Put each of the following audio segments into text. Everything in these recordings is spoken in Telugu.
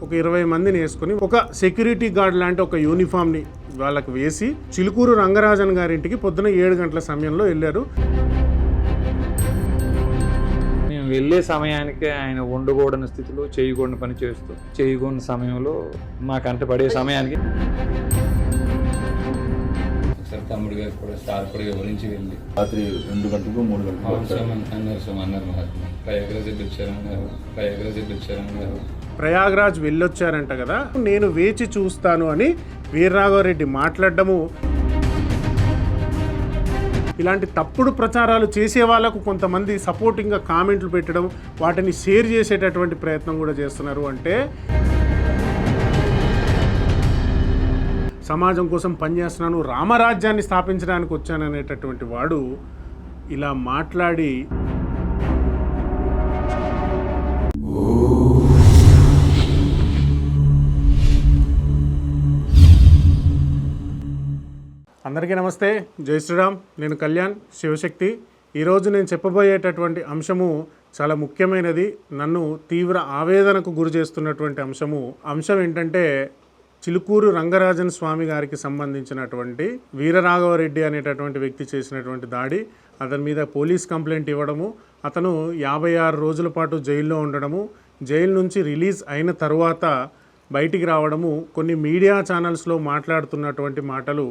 ఒక ఇరవై మందిని వేసుకుని ఒక సెక్యూరిటీ గార్డ్ లాంటి ఒక యూనిఫామ్ని వాళ్ళకి వేసి చిలుకూరు రంగరాజన్ గారింటికి పొద్దున ఏడు గంటల సమయంలో వెళ్ళారు. మేము వెళ్ళే సమయానికి ఆయన ఉండకూడని స్థితిలో చేయకూడని పని చేస్తూ చేయకూడని సమయంలో మా కంట పడే సమయానికి తమ్ముడు గారు కూడా సార్పడి వివరించి వెళ్ళి రాత్రి రెండు గంటలకు మూడు గంటలకు అన్నారు సో అన్నారు మహాత్మ. ప్రయాగరాజ్ వచ్చారన్నారు ప్రయాగరాజ్ వచ్చారన్నారు ప్రయాగ్రాజ్ వెళ్ళొచ్చారంట కదా నేను వేచి చూస్తాను అని వీర్రాఘవరెడ్డి మాట్లాడడము. ఇలాంటి తప్పుడు ప్రచారాలు చేసే వాళ్ళకు కొంతమంది సపోర్టింగ్గా కామెంట్లు పెట్టడం వాటిని షేర్ చేసేటటువంటి ప్రయత్నం కూడా చేస్తున్నారు. అంటే సమాజం కోసం పనిచేస్తున్నాను రామరాజ్యాన్ని స్థాపించడానికి వచ్చాననేటటువంటి వాడు ఇలా మాట్లాడి అందరికీ నమస్తే. జై శ్రీరామ్. నేను కళ్యాణ్ శివశక్తి. ఈరోజు నేను చెప్పబోయేటటువంటి అంశము చాలా ముఖ్యమైనది. నన్ను తీవ్ర ఆవేదనకు గురి చేస్తున్నటువంటి అంశము. అంశం ఏంటంటే చిలుకూరు రంగరాజన్ స్వామి గారికి సంబంధించినటువంటి వీరరాఘవరెడ్డి అనేటటువంటి వ్యక్తి చేసినటువంటి దాడి అతని మీద పోలీస్ కంప్లైంట్ ఇవ్వడము అతను యాభై ఆరు రోజుల పాటు జైల్లో ఉండడము జైలు నుంచి రిలీజ్ అయిన తర్వాత బయటికి రావడము కొన్ని మీడియా ఛానల్స్లో మాట్లాడుతున్నటువంటి మాటలు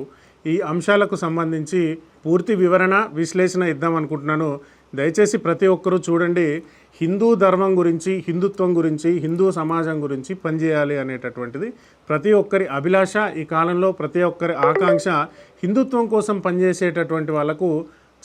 ఈ అంశాలకు సంబంధించి పూర్తి వివరణ విశ్లేషణ ఇద్దాం అనుకుంటున్నాను. దయచేసి ప్రతి ఒక్కరూ చూడండి. హిందూ ధర్మం గురించి హిందుత్వం గురించి హిందూ సమాజం గురించి పనిచేయాలి అనేటటువంటిది ప్రతి ఒక్కరి అభిలాష ఈ కాలంలో ప్రతి ఒక్కరి ఆకాంక్ష హిందుత్వం కోసం పనిచేసేటటువంటి వాళ్ళకు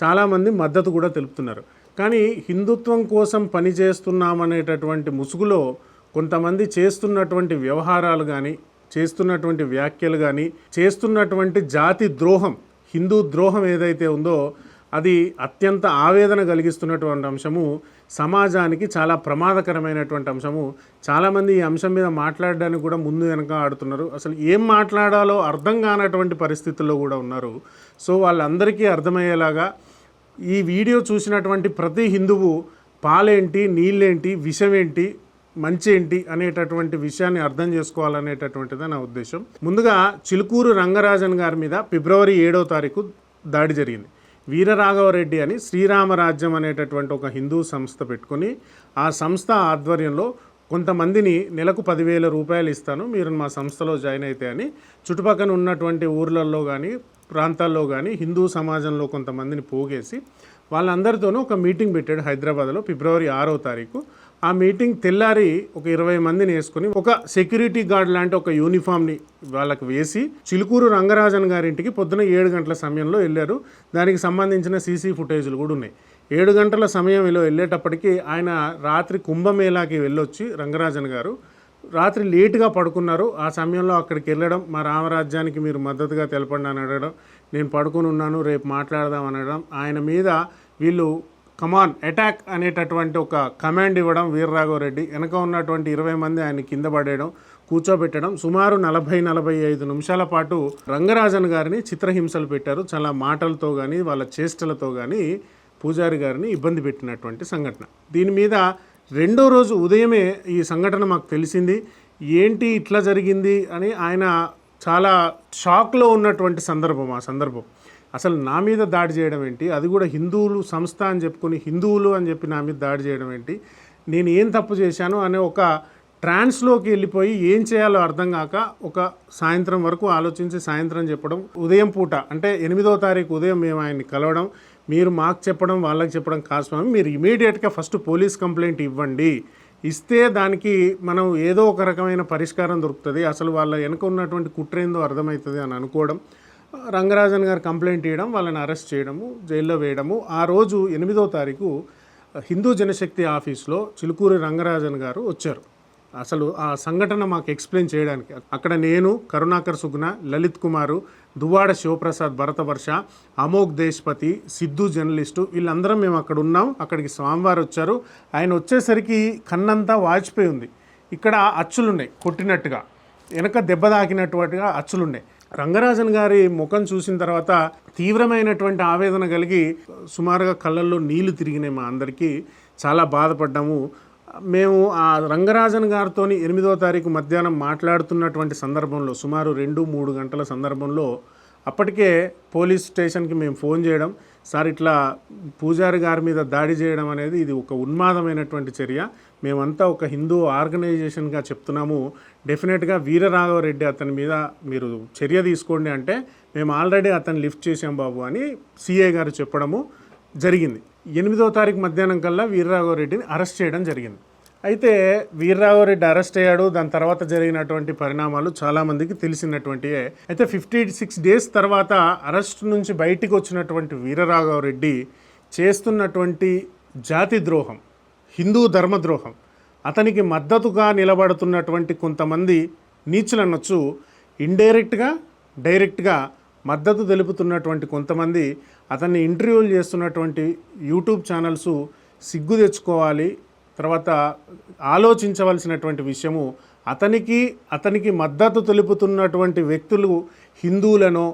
చాలామంది మద్దతు కూడా తెలుపుతున్నారు. కానీ హిందుత్వం కోసం పనిచేస్తున్నామనేటటువంటి ముసుగులో కొంతమంది చేస్తున్నటువంటి వ్యవహారాలు కానీ చేస్తున్నటువంటి వ్యాఖ్యలు కానీ చేస్తున్నటువంటి జాతి ద్రోహం హిందూ ద్రోహం ఏదైతే ఉందో అది అత్యంత ఆవేదన కలిగిస్తున్నటువంటి అంశము సమాజానికి చాలా ప్రమాదకరమైనటువంటి అంశము. చాలామంది ఈ అంశం మీద మాట్లాడడానికి కూడా ముందు వెనక ఆడుతున్నారు. అసలు ఏం మాట్లాడాలో అర్థం కానటువంటి పరిస్థితుల్లో కూడా ఉన్నారు. సో వాళ్ళందరికీ అర్థమయ్యేలాగా ఈ వీడియో చూసినటువంటి ప్రతి హిందువు పాలేంటి నీళ్ళేంటి విషమేంటి మంచి ఏంటి అనేటటువంటి విషయాన్ని అర్థం చేసుకోవాలనేటటువంటిదే నా ఉద్దేశం. ముందుగా చిలుకూరు రంగరాజన్ గారి మీద ఫిబ్రవరి ఏడో తారీఖు దాడి జరిగింది. వీరరాఘవరెడ్డి అని శ్రీరామరాజ్యం అనేటటువంటి ఒక హిందూ సంస్థ పెట్టుకొని ఆ సంస్థ ఆధ్వర్యంలో కొంతమందిని నెలకు పదివేల రూపాయలు ఇస్తాను మీరు మా సంస్థలో జాయిన్ అయితే అని చుట్టుపక్కల ఉన్నటువంటి ఊర్లలో కానీ ప్రాంతాల్లో కానీ హిందూ సమాజంలో కొంతమందిని పోగేసి వాళ్ళందరితోనూ ఒక మీటింగ్ పెట్టాడు హైదరాబాద్లో ఫిబ్రవరి ఆరో తారీఖు. ఆ మీటింగ్ తెల్లారి ఒక ఇరవై మందిని వేసుకుని ఒక సెక్యూరిటీ గార్డ్ లాంటి ఒక యూనిఫామ్ని వాళ్ళకి వేసి చిలుకూరు రంగరాజన్ గారింటికి పొద్దున ఏడు గంటల సమయంలో వెళ్ళారు. దానికి సంబంధించిన సీసీ ఫుటేజ్లు కూడా ఉన్నాయి. ఏడు గంటల సమయంలో వెళ్ళేటప్పటికి ఆయన రాత్రి కుంభమేళాకి వెళ్ళొచ్చి రంగరాజన్ గారు రాత్రి లేటుగా పడుకున్నారు. ఆ సమయంలో అక్కడికి వెళ్ళడం మా రామరాజ్యానికి మీరు మద్దతుగా తెలపండి అని అడగడం నేను పడుకుని ఉన్నాను రేపు మాట్లాడదాం అనడం ఆయన మీద వీళ్ళు కమాన్ అటాక్ అనేటటువంటి ఒక కమాండ్ ఇవ్వడం వీర్రాఘవరెడ్డి. వెనక ఉన్నటువంటి ఇరవై మంది ఆయన కింద పడేయడం కూర్చోబెట్టడం సుమారు నలభై నలభై ఐదు నిమిషాల పాటు రంగరాజన్ గారిని చిత్రహింసలు పెట్టారు. చాలా మాటలతో కానీ వాళ్ళ చేష్టలతో కానీ పూజారి గారిని ఇబ్బంది పెట్టినటువంటి సంఘటన. దీని మీద రెండో రోజు ఉదయమే ఈ సంఘటన మాకు తెలిసింది. ఏంటి ఇట్లా జరిగింది అని ఆయన చాలా షాక్లో ఉన్నటువంటి సందర్భం ఆ సందర్భం. అసలు నా మీద దాడి చేయడం ఏంటి? అది కూడా హిందువులు సంస్థ అని చెప్పుకొని హిందువులు అని చెప్పి నా మీద దాడి చేయడం ఏంటి? నేను ఏం తప్పు చేశాను అనే ఒక ట్రాన్స్లోకి వెళ్ళిపోయి ఏం చేయాలో అర్థం కాక ఒక సాయంత్రం వరకు ఆలోచించి సాయంత్రం చెప్పడం ఉదయం పూట అంటే ఎనిమిదో తారీఖు ఉదయం మేము ఆయన్ని కలవడం మీరు మాకు చెప్పడం వాళ్ళకి చెప్పడం కాదు స్వామి మీరు ఇమీడియట్గా ఫస్ట్ పోలీస్ కంప్లైంట్ ఇవ్వండి. ఇస్తే దానికి మనం ఏదో ఒక రకమైన పరిష్కారం దొరుకుతుంది. అసలు వాళ్ళ వెనక ఉన్నటువంటి కుట్రేందో అర్థమవుతుంది అని అనుకోవడం రంగరాజన్ గారు కంప్లైంట్ ఇవ్వడం వాళ్ళని అరెస్ట్ చేయడము జైల్లో వేయడము. ఆ రోజు ఎనిమిదో తారీఖు హిందూ జనశక్తి ఆఫీస్లో చిలుకూరి రంగరాజన్ గారు వచ్చారు. అసలు ఆ సంఘటన మాకు ఎక్స్ప్లెయిన్ చేయడానికి అక్కడ నేను కరుణాకర్ సుగ్న లలిత్ కుమారు దువ్వాడ శివప్రసాద్ భరతవర్ష అమోక్ దేశ్పతి సిద్ధు జర్నలిస్టు వీళ్ళందరం మేము అక్కడ ఉన్నాం. అక్కడికి స్వామివారు వచ్చారు. ఆయన వచ్చేసరికి కన్నంతా వాచిపోయి ఉంది. ఇక్కడ అచ్చులున్నాయి కొట్టినట్టుగా. వెనక దెబ్బ తాకినట్టుగా అచ్చులున్నాయి. రంగరాజన్ గారి ముఖం చూసిన తర్వాత తీవ్రమైనటువంటి ఆవేదన కలిగి సుమారుగా కళ్ళల్లో నీళ్ళు తిరిగినాయి మా అందరికీ. చాలా బాధపడ్డాము. మేము ఆ రంగరాజన్ గారితో ఎనిమిదో తారీఖు మధ్యాహ్నం మాట్లాడుతున్నటువంటి సందర్భంలో సుమారు రెండు మూడు గంటల సందర్భంలో అప్పటికే పోలీస్ స్టేషన్కి మేము ఫోన్ చేయడం సార్ ఇట్లా పూజారి గారి మీద దాడి చేయడం అనేది ఇది ఒక ఉన్మాదమైనటువంటి చర్య. మేమంతా ఒక హిందూ ఆర్గనైజేషన్గా చెప్తున్నాము. డెఫినెట్గా వీరరాఘవరెడ్డి అతని మీద మీరు చర్య తీసుకోండి అంటే మేము ఆల్రెడీ అతన్ని లిఫ్ట్ చేసాం బాబు అని సిఐ గారు చెప్పడము జరిగింది. ఎనిమిదో తారీఖు మధ్యాహ్నం కల్లా వీరరాఘవరెడ్డిని అరెస్ట్ చేయడం జరిగింది. అయితే వీరరాఘవరెడ్డి అరెస్ట్ అయ్యాడు. దాని తర్వాత జరిగినటువంటి పరిణామాలు చాలామందికి తెలిసినటువంటివే అయితే ఫిఫ్టీ సిక్స్ డేస్ తర్వాత అరెస్ట్ నుంచి బయటికి వచ్చినటువంటి వీరరాఘవరెడ్డి చేస్తున్నటువంటి జాతి ద్రోహం హిందూ ధర్మద్రోహం. అతనికి మద్దతుగా నిలబడుతున్నటువంటి కొంతమంది నీచులు అనొచ్చు ఇండైరెక్ట్గా డైరెక్ట్గా మద్దతు తెలుపుతున్నటువంటి కొంతమంది అతన్ని ఇంటర్వ్యూలు చేస్తున్నటువంటి యూట్యూబ్ ఛానల్స్ సిగ్గు తెచ్చుకోవాలి తర్వాత ఆలోచించవలసినటువంటి విషయము అతనికి అతనికి మద్దతు తెలుపుతున్నటువంటి వ్యక్తులు హిందువులను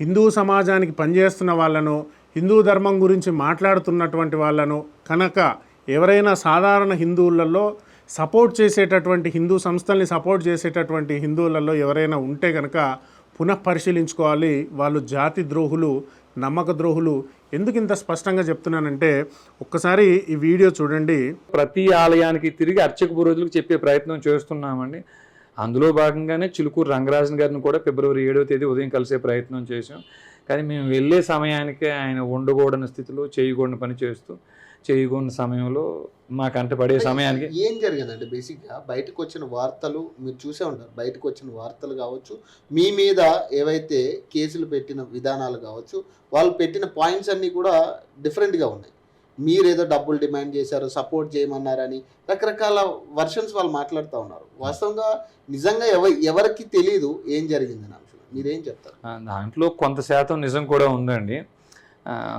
హిందూ సమాజానికి పనిచేస్తున్న వాళ్ళను హిందూ ధర్మం గురించి మాట్లాడుతున్నటువంటి వాళ్ళను కనుక ఎవరైనా సాధారణ హిందువులలో సపోర్ట్ చేసేటటువంటి హిందూ సంస్థల్ని సపోర్ట్ చేసేటటువంటి హిందువులలో ఎవరైనా ఉంటే కనుక పునః పరిశీలించుకోవాలి. వాళ్ళు జాతి ద్రోహులు నమ్మక ద్రోహులు. ఎందుకు ఇంత స్పష్టంగా చెప్తున్నానంటే ఒక్కసారి ఈ వీడియో చూడండి. ప్రతి ఆలయానికి తిరిగి అర్చక పురోజులకు చెప్పే ప్రయత్నం చేస్తున్నామండి. అందులో భాగంగానే చిలుకూరు రంగరాజన్ గారిని కూడా ఫిబ్రవరి ఏడవ తేదీ ఉదయం కలిసే ప్రయత్నం చేశాం. కానీ మేము వెళ్ళే సమయానికే ఆయన ఉండకూడని స్థితిలో చేయకూడని పని చేస్తూ చేయకూడని సమయంలో మా కంట పడే సమయానికి ఏం జరిగిందంటే బేసిక్గా బయటకు వచ్చిన వార్తలు మీరు చూసే ఉంటారు. బయటకు వచ్చిన వార్తలు కావచ్చు మీ మీద ఏవైతే కేసులు పెట్టిన విధానాలు కావచ్చు వాళ్ళు పెట్టిన పాయింట్స్ అన్నీ కూడా డిఫరెంట్గా ఉన్నాయి. మీరు ఏదో డబ్బులు డిమాండ్ చేశారు సపోర్ట్ చేయమన్నారని రకరకాల వర్షన్స్ వాళ్ళు మాట్లాడుతూ ఉన్నారు. వాస్తవంగా నిజంగా ఎవ ఎవరికి తెలియదు ఏం జరిగిందని అంశం. మీరేం చెప్తారు? దాంట్లో కొంత శాతం నిజం కూడా ఉందండి.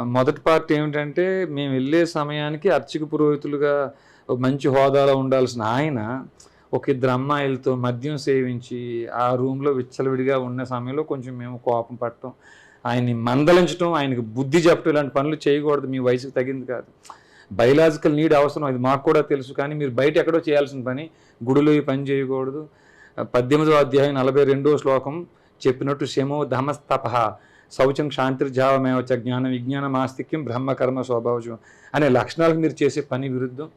మొదటి పార్ట్ ఏమిటంటే మేము వెళ్ళే సమయానికి అర్చక పురోహితులుగా ఒక మంచి హోదాలో ఉండాల్సిన ఆయన ఒక ఇద్దరు అమ్మాయిలతో మద్యం సేవించి ఆ రూమ్లో విచ్చలవిడిగా ఉన్న సమయంలో కొంచెం మేము కోపం పట్టడం ఆయన్ని మందలించడం ఆయనకి బుద్ధి చెప్పడం ఇలాంటి పనులు చేయకూడదు మీ వయసుకు తగింది కాదు. బయలాజికల్ నీడ్ అవసరం అది మాకు కూడా తెలుసు కానీ మీరు బయట ఎక్కడో చేయాల్సిన పని గుడిలో ఈ పని చేయకూడదు. పద్దెనిమిదవ అధ్యాయం నలభై రెండో శ్లోకం చెప్పినట్టు శమో ధమస్తపహ శౌచం శాంతిర్జావమేవ చ జ్ఞానం విజ్ఞానం ఆస్తిక్యం బ్రహ్మకర్మ స్వభావం అనే లక్షణాలకు మీరు చేసే పని విరుద్ధం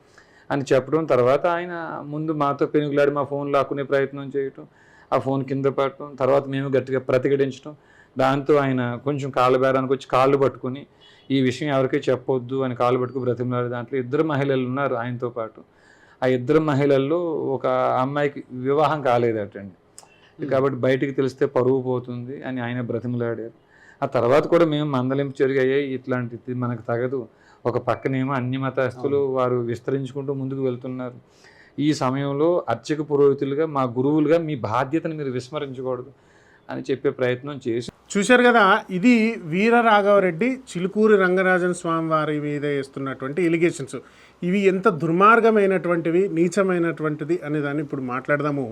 అని చెప్పడం తర్వాత ఆయన ముందు మాతో పెనుగులాడి మా ఫోన్ లాక్కునే ప్రయత్నం చేయటం ఆ ఫోన్ కింద పడటం తర్వాత మేము గట్టిగా ప్రతిఘటించడం దాంతో ఆయన కొంచెం కాళ్ళ బేరానికి వచ్చి కాళ్ళు పట్టుకుని ఈ విషయం ఎవరికీ చెప్పొద్దు అని కాళ్ళు పట్టుకుని బ్రతిమలాడు దాంట్లో ఇద్దరు మహిళలు ఉన్నారు ఆయనతో పాటు. ఆ ఇద్దరు మహిళల్లో ఒక అమ్మాయికి వివాహం కాలేదటండి. కాబట్టి బయటికి తెలిస్తే పరువు పోతుంది అని ఆయన బ్రతిమలాడారు. ఆ తర్వాత కూడా మేము మందలింపు జరిగాయి. ఇట్లాంటిది మనకు తగదు. ఒక పక్కనేమో అన్ని మతస్థులు వారు విస్తరించుకుంటూ ముందుకు వెళ్తున్నారు. ఈ సమయంలో అర్చక పురోహితులుగా మా గురువులుగా మీ బాధ్యతను మీరు విస్మరించకూడదు అని చెప్పే ప్రయత్నం చేసి చూశారు కదా ఇది వీర రాఘవరెడ్డి చిలుకూరి రంగరాజన్ స్వామి వారి మీద వేస్తున్నటువంటి ఎలిగేషన్స్ ఇవి ఎంత దుర్మార్గమైనటువంటివి నీచమైనటువంటిది అనే దాన్ని ఇప్పుడు మాట్లాడదాము.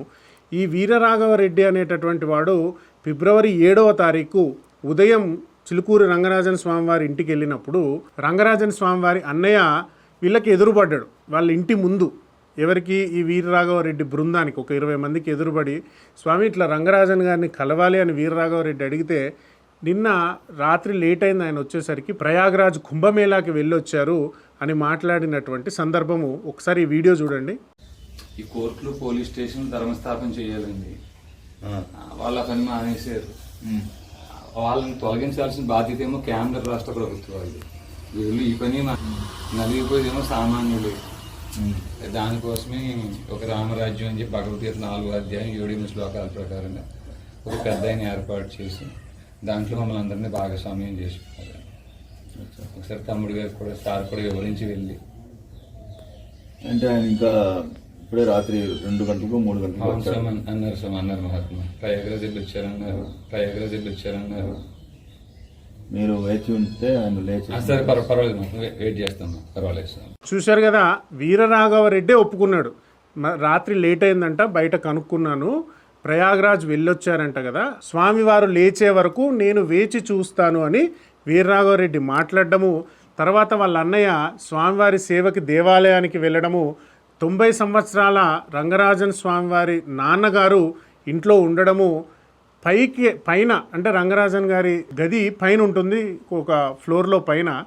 ఈ వీర రాఘవరెడ్డి అనేటటువంటి వాడు ఫిబ్రవరి ఏడవ తారీఖు ఉదయం చిలుకూరి రంగరాజన్ స్వామివారి ఇంటికి వెళ్ళినప్పుడు రంగరాజన్ స్వామివారి అన్నయ్య వీళ్ళకి ఎదురుపడ్డాడు. వాళ్ళ ఇంటి ముందు. ఎవరికి? ఈ వీరరాఘవరెడ్డి బృందానికి ఒక ఇరవై మందికి ఎదురుపడి స్వామి ఇట్లా రంగరాజన్ గారిని కలవాలి అని వీరరాఘవరెడ్డి అడిగితే నిన్న రాత్రి లేట్ అయింది ఆయన వచ్చేసరికి ప్రయాగ్రాజ్ కుంభమేళాకి వెళ్ళొచ్చారు అని మాట్లాడినటువంటి సందర్భము. ఒకసారి ఈ వీడియో చూడండి. ఈ కోర్టులు పోలీస్ స్టేషన్ ధర్మస్థాపన చేయాలండి. ఆ, వాళ్ళ పని మానేశారు. వాళ్ళని తొలగించాల్సిన బాధ్యత ఏమో కేంద్ర రాష్ట్ర ప్రభుత్వాలు వీళ్ళు ఈ పని నలిగిపోయేదేమో సామాన్యులు. దానికోసమే ఒక రామరాజ్యం అని చెప్పి భగవద్గీత నాలుగు అధ్యాయం ఏడు శ్లోకాల ప్రకారంగా ఒక పెద్ద ఏర్పాటు చేసి దాంట్లో మమ్మల్ని అందరినీ భాగస్వామ్యం చేసుకోవాలి ఒకసారి తమ్ముడు గారు కూడా సార్ కూడా వివరించి వెళ్ళి. అంటే ఆయన ఇంకా ఇప్పుడే రాత్రి రెండు గంటలకు మూడు గంటలకు వచ్చారు అన్నారు సార్ అన్నారు మహాత్మా. ప్రయాగరాజ్ వెళ్ళి వచ్చారన్నారు ప్రయాగరాజ్ వెళ్ళి వచ్చారన్నారు మీరు వేచి ఉంటే ఆయన లేచి సరే పర్వ- పర్వాలేదు వెయిట్ చేస్తాం పర్వాలేదు సార్. చూశారు కదా వీరరాఘవరెడ్డి ఒప్పుకున్నాడు. రాత్రి లేట్ అయిందంట బయట కనుక్కున్నాను. ప్రయాగ్రాజ్ వెళ్ళొచ్చారంట కదా స్వామివారు లేచే వరకు నేను వేచి చూస్తాను అని వీరరాఘవరెడ్డి మాట్లాడడము. తర్వాత వాళ్ళ అన్నయ్య స్వామివారి సేవకి దేవాలయానికి వెళ్ళడము తొంభై సంవత్సరాల రంగరాజన్ స్వామివారి నాన్నగారు ఇంట్లో ఉండడము పైకి పైన అంటే రంగరాజన్ గారి గది పైన ఉంటుంది ఒక ఫ్లోర్లో పైన.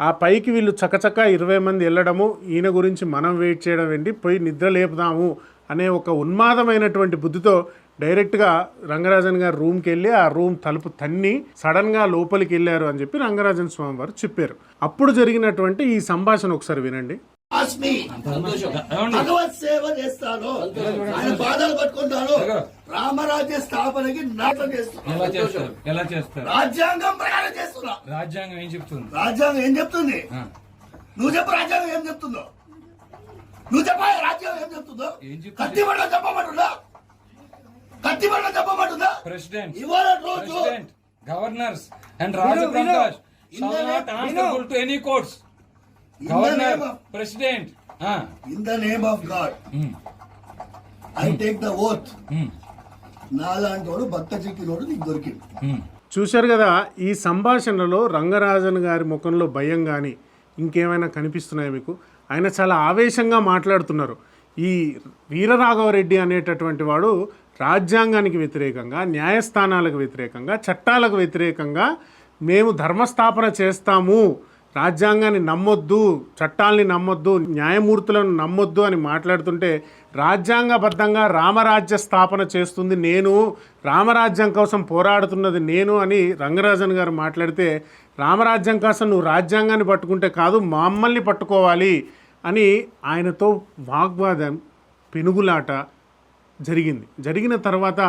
ఆ పైకి వీళ్ళు చకచక ఇరవై మంది వెళ్ళడము ఈయన గురించి మనం వెయిట్ చేయడం ఏంటి? పోయి నిద్ర లేపుదాము అనే ఒక ఉన్మాదమైనటువంటి బుద్ధితో డైరెక్ట్గా రంగరాజన్ గారి రూమ్కి వెళ్ళి ఆ రూమ్ తలుపు తన్ని సడన్గా లోపలికి వెళ్ళారు అని చెప్పి రంగరాజన్ స్వామి వారు చెప్పారు. అప్పుడు జరిగినటువంటి ఈ సంభాషణ ఒకసారి వినండి. ఆస్మి భగవత్ సేవ చేస్తాను. ఆయన బాధలు పట్టుకుంటాను. రామరాజ్య స్థాపనకి నాటం చేస్తున్నాను రాజ్యాంగం ప్రకారం చేస్తున్నా. రాజ్యాంగం ఏం చెప్తుంది? రాజ్యాంగం ఏం చెప్తుంది? నువ్వు చెప్పు రాజ్యాంగం ఏం చెప్తుందో. నువ్వు చెప్పా రాజ్యాంగం ఏం చెప్తుందో? కత్తి బండ చెప్పమంటుందా? కత్తి బండ చెప్పమంటుందా? ప్రెసిడెంట్. ఇవాళ రోజు governors. And name- answerable to governor president in the name of God I take the oath నాలాంటి వాడు భక్త చిక్కినోడు నీకు దొరికింది చూశారు కదా ఈ సంభాషణలో రంగరాజన్ గారి ముఖంలో భయం కానీ ఇంకేమైనా కనిపిస్తున్నాయా మీకు? ఆయన చాలా ఆవేశంగా మాట్లాడుతున్నారు. ఈ వీరరాఘవరెడ్డి అనేటటువంటి వాడు రాజ్యాంగానికి వ్యతిరేకంగా న్యాయస్థానాలకు వ్యతిరేకంగా చట్టాలకు వ్యతిరేకంగా మేము ధర్మస్థాపన చేస్తాము. రాజ్యాంగాన్ని నమ్మొద్దు చట్టాల్ని నమ్మొద్దు న్యాయమూర్తులను నమ్మొద్దు అని మాట్లాడుతుంటే రాజ్యాంగబద్ధంగా రామరాజ్య స్థాపన చేస్తుంది నేను రామరాజ్యం కోసం పోరాడుతున్నది నేను అని రంగరాజన్ గారు మాట్లాడితే రామరాజ్యం కోసం నువ్వు రాజ్యాంగాన్ని పట్టుకుంటే కాదు మమ్మల్ని పట్టుకోవాలి అని ఆయనతో వాగ్వాదం పెనుగులాట జరిగింది. జరిగిన తర్వాత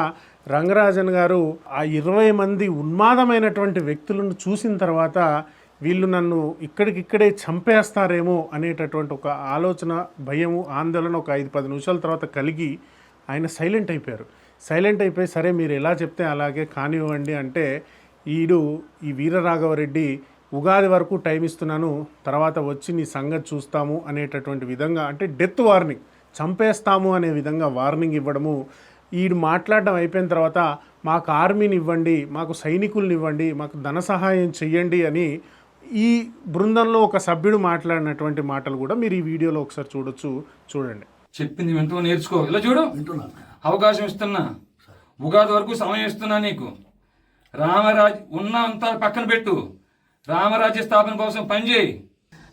రంగరాజన్ గారు ఆ ఇరవై మంది ఉన్మాదమైనటువంటి వ్యక్తులను చూసిన తర్వాత వీళ్ళు నన్ను ఇక్కడికిక్కడే చంపేస్తారేమో అనేటటువంటి ఒక ఆలోచన భయము ఆందోళన ఒక ఐదు పది నిమిషాల తర్వాత కలిగి ఆయన సైలెంట్ అయిపోయారు. సైలెంట్ అయిపోయి సరే మీరు ఎలా చెప్తే అలాగే కానివ్వండి అంటే ఈడు ఈ వీరరాఘవరెడ్డి ఉగాది వరకు టైం ఇస్తున్నాను తర్వాత వచ్చి నీ సంగతి చూస్తాము అనేటటువంటి విధంగా అంటే డెత్ వార్నింగ్ చంపేస్తాము అనే విధంగా వార్నింగ్ ఇవ్వడము ఈడు మాట్లాడడం అయిపోయిన తర్వాత మాకు ఆర్మీని ఇవ్వండి మాకు సైనికుల్ని ఇవ్వండి మాకు ధన సహాయం చెయ్యండి అని ఈ బృందంలో ఒక సభ్యుడు మాట్లాడినటువంటి మాటలు కూడా మీరు ఈ వీడియోలో ఒకసారి చూడొచ్చు చూడండి. చెప్పింది వింటూ నేర్చుకో. ఇలా చూడు. అవకాశం ఇస్తున్నా. ఉగాది వరకు సమయం ఇస్తున్నా నీకు. రామరాజ్ ఉన్నంత పక్కన పెట్టు. రామరాజ్య స్థాపన కోసం పనిచేయి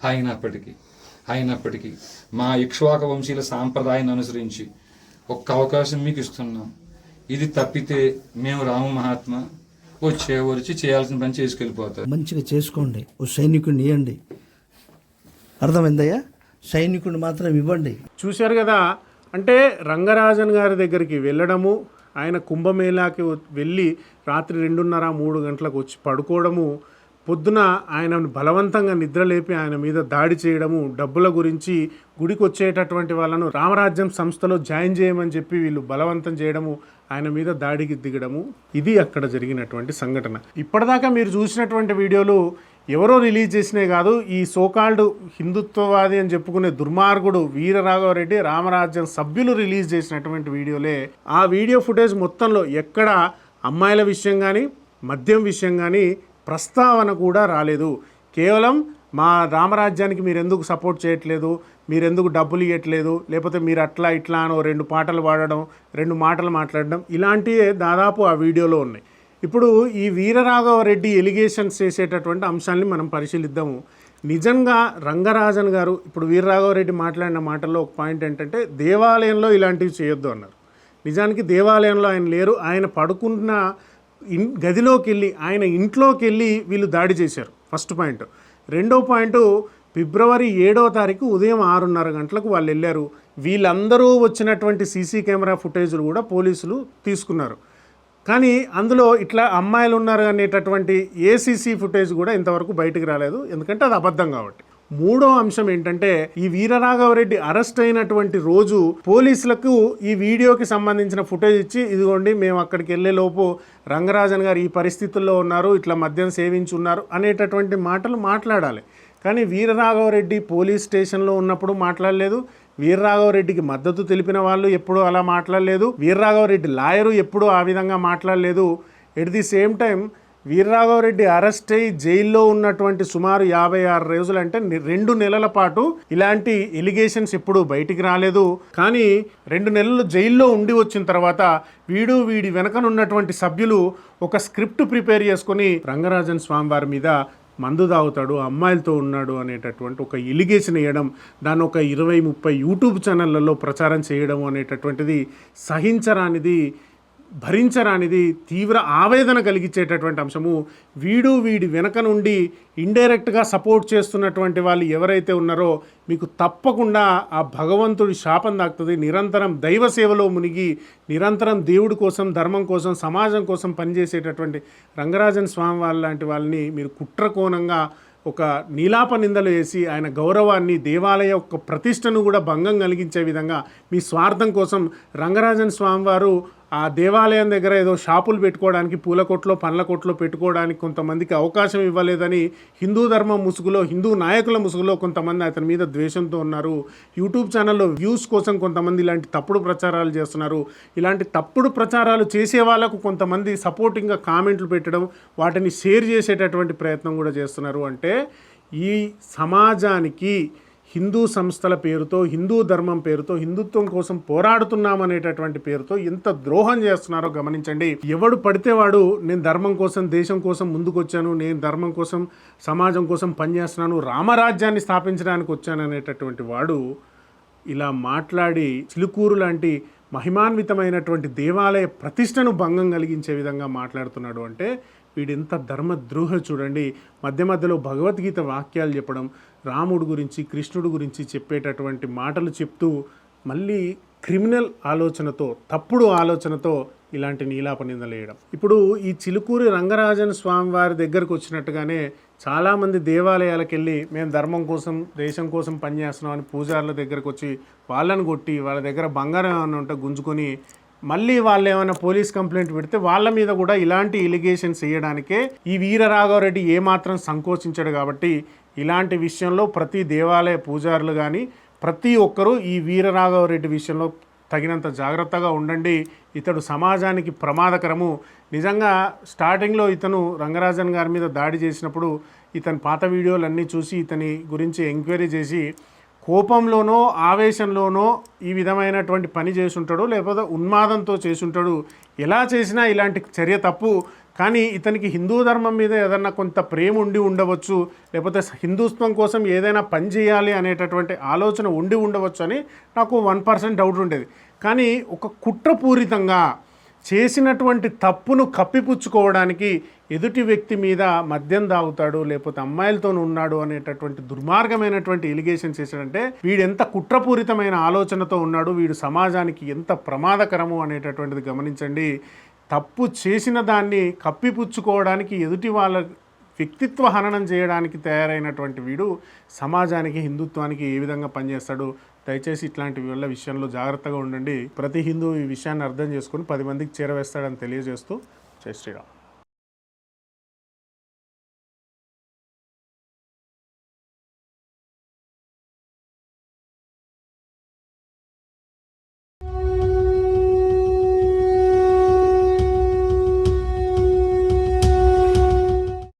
అయినప్పటికీ అయినప్పటికీ మా ఇక్ష్వాక వంశీల సాంప్రదాయాన్ని అనుసరించి ఒక్క అవకాశం మీకు ఇస్తున్నాం. ఇది తప్పితే మేము రామ మహాత్మ. వచ్చే వచ్చి చేయాల్సిన పని చేసుకెళ్ళిపోతారు. మంచిగా చేసుకోండి. ఓ సైనికుడిని ఇవ్వండి అర్థమైందయ్యా? సైనికుడిని మాత్రం ఇవ్వండి. చూశారు కదా? అంటే రంగరాజన్ గారి దగ్గరికి వెళ్ళడము ఆయన కుంభమేళాకి వెళ్ళి రాత్రి రెండున్నర మూడు గంటలకు వచ్చి పడుకోవడము పొద్దున ఆయనను బలవంతంగా నిద్రలేపి ఆయన మీద దాడి చేయడము డబ్బుల గురించి గుడికి వచ్చేటటువంటి వాళ్ళను రామరాజ్యం సంస్థలో జాయిన్ చేయమని చెప్పి వీళ్ళు బలవంతం చేయడము ఆయన మీద దాడికి దిగడము ఇది అక్కడ జరిగినటువంటి సంఘటన. ఇప్పటిదాకా మీరు చూసినటువంటి వీడియోలు ఎవరో రిలీజ్ చేసినవి కాదు ఈ సోకాల్డ్ హిందుత్వవాది అని చెప్పుకునే దుర్మార్గుడు వీరరాఘవరెడ్డి రామరాజ్యం సభ్యులు రిలీజ్ చేసినటువంటి వీడియోలే. ఆ వీడియో ఫుటేజ్ మొత్తంలో ఎక్కడ అమ్మాయిల విషయం కానీ మద్యం విషయం కానీ ప్రస్తావన కూడా రాలేదు. కేవలం మా రామరాజ్యానికి మీరు ఎందుకు సపోర్ట్ చేయట్లేదు? మీరు ఎందుకు డబ్బులు ఇవ్వట్లేదు లేకపోతే మీరు అట్లా ఇట్లా అనో రెండు పాటలు పాడడం రెండు మాటలు మాట్లాడడం ఇలాంటివే దాదాపు ఆ వీడియోలో ఉన్నాయి. ఇప్పుడు ఈ వీరరాఘవరెడ్డి ఎలిగేషన్స్ చేసేటటువంటి అంశాన్ని మనం పరిశీలిద్దాము. నిజంగా రంగరాజన్ గారు ఇప్పుడు వీరరాఘవరెడ్డి మాట్లాడిన మాటల్లో ఒక పాయింట్ ఏంటంటే దేవాలయంలో ఇలాంటివి చేయొద్దు అన్నారు. నిజానికి దేవాలయంలో ఆయన లేరు. ఆయన పడుకున్న ఇన్ గదిలోకి వెళ్ళి ఆయన ఇంట్లోకి వెళ్ళి వీళ్ళు దాడి చేశారు. First point. రెండో పాయింట్ ఫిబ్రవరి ఏడో తారీఖు ఉదయం ఆరున్నర గంటలకు వాళ్ళు వెళ్ళారు. వీళ్ళందరూ వచ్చినటువంటి సీసీ కెమెరా ఫుటేజ్లు కూడా పోలీసులు తీసుకున్నారు. కానీ అందులో ఇట్లా అమ్మాయిలు ఉన్నారు అనేటటువంటి ఏసీసీ ఫుటేజ్ కూడా ఇంతవరకు బయటకు రాలేదు. ఎందుకంటే అది అబద్ధం కాబట్టి. మూడో అంశం ఏంటంటే ఈ వీరరాఘవరెడ్డి అరెస్ట్ అయినటువంటి రోజు పోలీసులకు ఈ వీడియోకి సంబంధించిన ఫుటేజ్ ఇచ్చి ఇదిగోండి మేము అక్కడికి వెళ్ళేలోపు రంగరాజన్ గారు ఈ పరిస్థితుల్లో ఉన్నారు ఇట్లా మద్యం సేవించి ఉన్నారు అనేటటువంటి మాటలు మాట్లాడాలి. కానీ వీరరాఘవరెడ్డి పోలీస్ స్టేషన్లో ఉన్నప్పుడు మాట్లాడలేదు. వీరరాఘవరెడ్డికి మద్దతు తెలిపిన వాళ్ళు ఎప్పుడూ అలా మాట్లాడలేదు. వీరరాఘవరెడ్డి లాయరు ఎప్పుడూ ఆ విధంగా మాట్లాడలేదు. At the same time Veeraraghavareddy arrest అయి జైల్లో ఉన్నటువంటి సుమారు యాభై ఆరు రోజులు అంటే రెండు నెలల పాటు ఇలాంటి ఎలిగేషన్స్ ఎప్పుడు బయటికి రాలేదు. కానీ రెండు నెలలు జైల్లో ఉండి వచ్చిన తర్వాత వీడు వీడి వెనకనున్నటువంటి సభ్యులు ఒక స్క్రిప్ట్ ప్రిపేర్ చేసుకుని రంగరాజన్ స్వామి వారి మీద మందు తాగుతాడు అమ్మాయిలతో ఉన్నాడు అనేటటువంటి ఒక ఎలిగేషన్ వేయడం దాని ఒక ఇరవై ముప్పై యూట్యూబ్ ఛానళ్ళలో ప్రచారం చేయడం అనేటటువంటిది సహించరానిది భరించరానిది తీవ్ర ఆవేదన కలిగించేటటువంటి అంశము వీడు వీడి వెనక నుండి ఇండైరెక్ట్గా సపోర్ట్ చేస్తున్నటువంటి వాళ్ళు ఎవరైతే ఉన్నారో మీకు తప్పకుండా ఆ భగవంతుడి శాపం దాక్తుంది. నిరంతరం దైవ సేవలో మునిగి నిరంతరం దేవుడి కోసం ధర్మం కోసం సమాజం కోసం పనిచేసేటటువంటి రంగరాజన్ స్వామి వాళ్ళ లాంటి వాళ్ళని మీరు కుట్రకోణంగా ఒక నీలాప నిందలు వేసి ఆయన గౌరవాన్ని దేవాలయ యొక్క ప్రతిష్టను కూడా భంగం కలిగించే విధంగా మీ స్వార్థం కోసం రంగరాజన్ స్వామి వారు ఆ దేవాలయం దగ్గర ఏదో షాపులు పెట్టుకోవడానికి పూల కొట్లో పండ్ల కొట్లో పెట్టుకోవడానికి కొంతమందికి అవకాశం ఇవ్వలేదని హిందూ ధర్మం ముసుగులో హిందూ నాయకుల ముసుగులో కొంతమంది అతని మీద ద్వేషంతో ఉన్నారు. యూట్యూబ్ ఛానల్లో వ్యూస్ కోసం కొంతమంది ఇలాంటి తప్పుడు ప్రచారాలు చేస్తున్నారు. ఇలాంటి తప్పుడు ప్రచారాలు చేసే వాళ్ళకు కొంతమంది సపోర్టింగ్గా కామెంట్లు పెట్టడం వాటిని షేర్ చేసేటటువంటి ప్రయత్నం కూడా చేస్తున్నారు. అంటే ఈ సమాజానికి హిందూ సంస్థల పేరుతో హిందూ ధర్మం పేరుతో హిందుత్వం కోసం పోరాడుతున్నామనేటటువంటి పేరుతో ఎంత ద్రోహం చేస్తున్నారో గమనించండి. ఎవడు పడితే వాడు నేను ధర్మం కోసం దేశం కోసం ముందుకొచ్చాను నేను ధర్మం కోసం సమాజం కోసం పనిచేస్తున్నాను రామరాజ్యాన్ని స్థాపించడానికి వచ్చాను అనేటటువంటి వాడు ఇలా మాట్లాడి చిలుకూరు లాంటి మహిమాన్వితమైనటువంటి దేవాలయ ప్రతిష్టను భంగం కలిగించే విధంగా మాట్లాడుతున్నాడు అంటే వీడెంత ధర్మద్రోహ చూడండి. మధ్య మధ్యలో భగవద్గీత వాక్యాలు చెప్పడం రాముడు గురించి కృష్ణుడు గురించి చెప్పేటటువంటి మాటలు చెప్తూ మళ్ళీ క్రిమినల్ ఆలోచనతో తప్పుడు ఆలోచనతో ఇలాంటి నీలాప నిందలేయడం ఇప్పుడు ఈ చిలుకూరి రంగరాజన్ స్వామి వారి దగ్గరకు వచ్చినట్టుగానే చాలామంది దేవాలయాలకు వెళ్ళి మేము ధర్మం కోసం దేశం కోసం పనిచేస్తున్నాం అని పూజారుల దగ్గరకు వచ్చి వాళ్ళని కొట్టి వాళ్ళ దగ్గర బంగారం ఏమైనా ఉంటే గుంజుకొని మళ్ళీ వాళ్ళు ఏమైనా పోలీస్ కంప్లైంట్ పెడితే వాళ్ళ మీద కూడా ఇలాంటి ఎలిగేషన్స్ వేయడానికే ఈ వీర రాఘవరెడ్డి ఏమాత్రం సంకోచించాడు కాబట్టి ఇలాంటి విషయంలో ప్రతి దేవాలయ పూజారులు కానీ ప్రతి ఒక్కరూ ఈ వీరరాఘవరెడ్డి విషయంలో తగినంత జాగ్రత్తగా ఉండండి. ఇతడు సమాజానికి ప్రమాదకరము. నిజంగా స్టార్టింగ్లో ఇతను రంగరాజన్ గారి మీద దాడి చేసినప్పుడు ఇతని పాత వీడియోలన్నీ చూసి ఇతని గురించి ఎంక్వైరీ చేసి కోపంలోనో ఆవేశంలోనో ఈ విధమైనటువంటి పని చేసుంటాడు లేకపోతే ఉన్మాదంతో చేసుంటాడు ఎలా చేసినా ఇలాంటి చర్య తప్పు. కానీ ఇతనికి హిందూ ధర్మం మీద ఏదన్నా కొంత ప్రేమ ఉండి ఉండవచ్చు లేకపోతే హిందుత్వం కోసం ఏదైనా పని చేయాలి అనేటటువంటి ఆలోచన ఉండి ఉండవచ్చు అని నాకు వన్ పర్సెంట్ డౌట్ ఉండేది. కానీ ఒక కుట్రపూరితంగా చేసినటువంటి తప్పును కప్పిపుచ్చుకోవడానికి ఎదుటి వ్యక్తి మీద మద్యం తాగుతాడు లేకపోతే అమ్మాయిలతో ఉన్నాడు అనేటటువంటి దుర్మార్గమైనటువంటి ఎలిగేషన్ చేశాడంటే వీడు ఎంత కుట్రపూరితమైన ఆలోచనతో ఉన్నాడు వీడు సమాజానికి ఎంత ప్రమాదకరము అనేటటువంటిది గమనించండి. తప్పు చేసిన దాన్ని కప్పిపుచ్చుకోవడానికి ఎదుటి వాళ్ళ వ్యక్తిత్వ హననం చేయడానికి తయారైనటువంటి వీడు సమాజానికి హిందుత్వానికి ఏ విధంగా పనిచేస్తాడు? దయచేసి ఇట్లాంటి వీళ్ళ విషయంలో జాగ్రత్తగా ఉండండి. ప్రతి హిందూ ఈ విషయాన్ని అర్థం చేసుకొని పది మందికి చేరవేస్తాడని తెలియజేస్తూ జై శ్రీరామ్.